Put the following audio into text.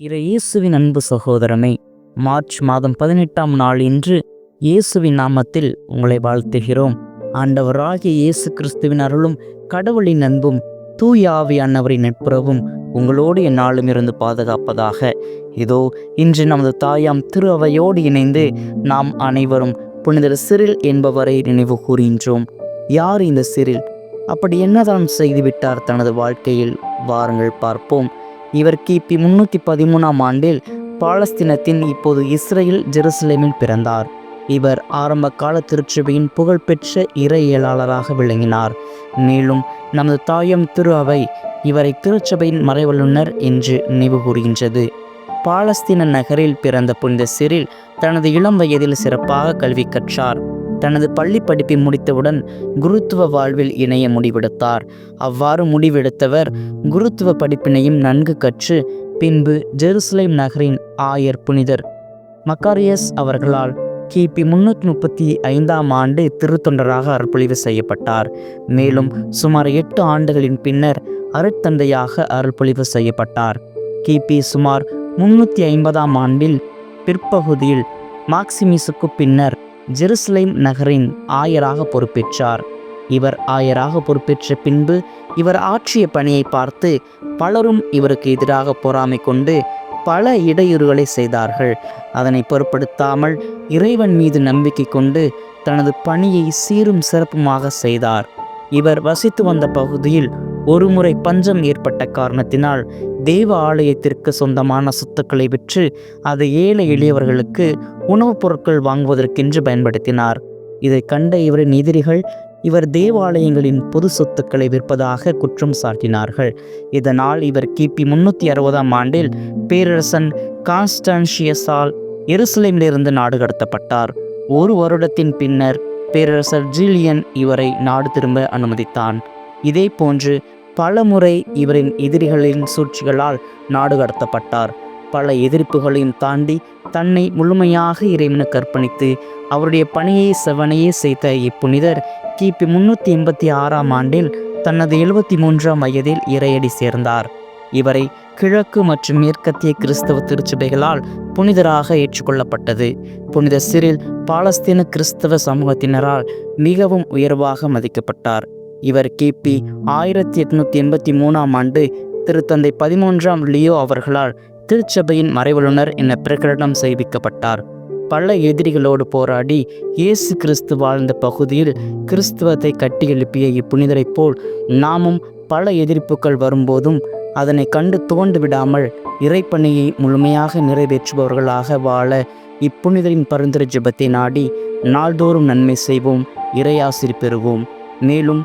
இறை இயேசுவின் அன்பு சகோதரனை மார்ச் மாதம் பதினெட்டாம் நாள் இன்று இயேசுவின் நாமத்தில் உங்களை வாழ்த்துகிறோம். ஆண்டவராகிய இயேசு கிறிஸ்துவின் அருளும் கடவுளின் அன்பும் தூயாவியானவரின் நட்புறவும் உங்களோடு என்னாலும் இருந்து பாதுகாப்பதாக. இதோ இன்று நமது தாயாம் திரு அவையோடு இணைந்து நாம் அனைவரும் புனிதர் சிறில் என்பவரை நினைவு கூறுகின்றோம் யார் இந்த சிறில்? அப்படி என்னதான் செய்துவிட்டார் தனது வாழ்க்கையில்? வாருங்கள் பார்ப்போம். இவர் கிபி முன்னூற்றி பதிமூணாம் ஆண்டில் பாலஸ்தீனத்தின் இப்போது இஸ்ரேல் ஜெருசலேமில் பிறந்தார். இவர் ஆரம்ப கால திருச்சபையின் புகழ்பெற்ற இறையியலாளராக விளங்கினார். மேலும் நமது தாயம் திரு அவை இவரை திருச்சபையின் மறைவல்லுனர் என்று நினைவு கூறுகின்றது. பாலஸ்தீன நகரில் பிறந்த புனித சிறில் தனது இளம் வயதில் சிறப்பாக கல்வி கற்றார். தனது பள்ளி படிப்பை முடித்தவுடன் குருத்துவ வாழ்வில் இணைய முடிவெடுத்தார். அவ்வாறு முடிவெடுத்தவர் குருத்துவ படிப்பினையும் நன்கு கற்று பின்பு ஜெருசலேம் நகரின் ஆயர் புனிதர் மக்காரியஸ் அவர்களால் கிபி முன்னூற்றி முப்பத்தி ஐந்தாம் ஆண்டு திருத்தொண்டராக அருள்பொழிவு செய்யப்பட்டார். மேலும் சுமார் எட்டு ஆண்டுகளின் பின்னர் அருட்தந்தையாக அருள்பொழிவு செய்யப்பட்டார். கிபி சுமார் முன்னூற்றி ஐம்பதாம் ஆண்டில் பிற்பகுதியில் மாக்சிமிஸுக்கு பின்னர் ஜெருசலேம் நகரின் ஆயராக பொறுப்பேற்றார். இவர் ஆயராக பொறுப்பேற்ற பின்பு இவர் ஆற்றிய பணியை பார்த்து பலரும் இவருக்கு எதிராக பொறாமை கொண்டு பல இடையூறுகளை செய்தார்கள். அதனை பொருட்படுத்தாமல் இறைவன் மீது நம்பிக்கை கொண்டு தனது பணியை சீரும் சிறப்புமாக செய்தார். இவர் வசித்து வந்த பகுதியில் ஒருமுறை பஞ்சம் ஏற்பட்ட காரணத்தினால் தேவ ஆலயத்திற்கு சொந்தமான சொத்துக்களை விற்று அதை ஏழை எளியவர்களுக்கு உணவுப் பொருட்கள் வாங்குவதற்கென்று பயன்படுத்தினார். இதை கண்ட இவரின் எதிரிகள் இவர் தேவாலயங்களின் பொது சொத்துக்களை விற்பதாக குற்றம் சாட்டினார்கள். இதனால் இவர் கிபி முன்னூற்றி அறுபதாம் ஆண்டில் பேரரசன் கான்ஸ்டான்ஷியஸால் எருசலேமிலிருந்து நாடு கடத்தப்பட்டார். ஒரு வருடத்தின் பின்னர் பேரரசர் ஜீலியன் இவரை நாடு திரும்ப அனுமதித்தான். இதே போன்று பல முறை இவரின் எதிரிகளின் சூழ்ச்சிகளால் நாடு கடத்தப்பட்டார். பல எதிர்ப்புகளையும் தாண்டி தன்னை முழுமையாக இறைவனுக்கு கற்பணித்து அவருடைய பணியை செவனையே செய்த இப்புனிதர் கிபி முன்னூற்றி எண்பத்தி ஆறாம் ஆண்டில் தனது எழுபத்தி மூன்றாம் வயதில் இறையடி சேர்ந்தார். இவரை கிழக்கு மற்றும் மேற்கத்திய கிறிஸ்தவ திருச்சபைகளால் புனிதராக ஏற்றுக்கொள்ளப்பட்டது. புனித சிறில் பாலஸ்தீன கிறிஸ்தவ சமூகத்தினரால் மிகவும் உயர்வாக மதிக்கப்பட்டார். இவர் கிபி ஆயிரத்தி எட்நூத்தி எண்பத்தி மூணாம் ஆண்டு திருத்தந்தை பதிமூன்றாம் லியோ அவர்களால் திருச்சபையின் மறைவலுனர் என பிரகடனம் செய்விக்கப்பட்டார். பல எதிரிகளோடு போராடி இயேசு கிறிஸ்து வாழ்ந்த பகுதியில் கிறிஸ்துவத்தை கட்டி எழுப்பிய இப்புனிதரைப் போல் நாமும் பல எதிர்ப்புகள் வரும்போதும் அதனை கண்டு துவண்டு விடாமல் இறைப்பணியை முழுமையாக நிறைவேற்றுபவர்களாக வாழ இப்புனிதரின் பரிந்துரை ஜெபத்தை நாடி நாள்தோறும் நன்மை செய்வோம் இறையாசிர் பெறுவோம். மேலும்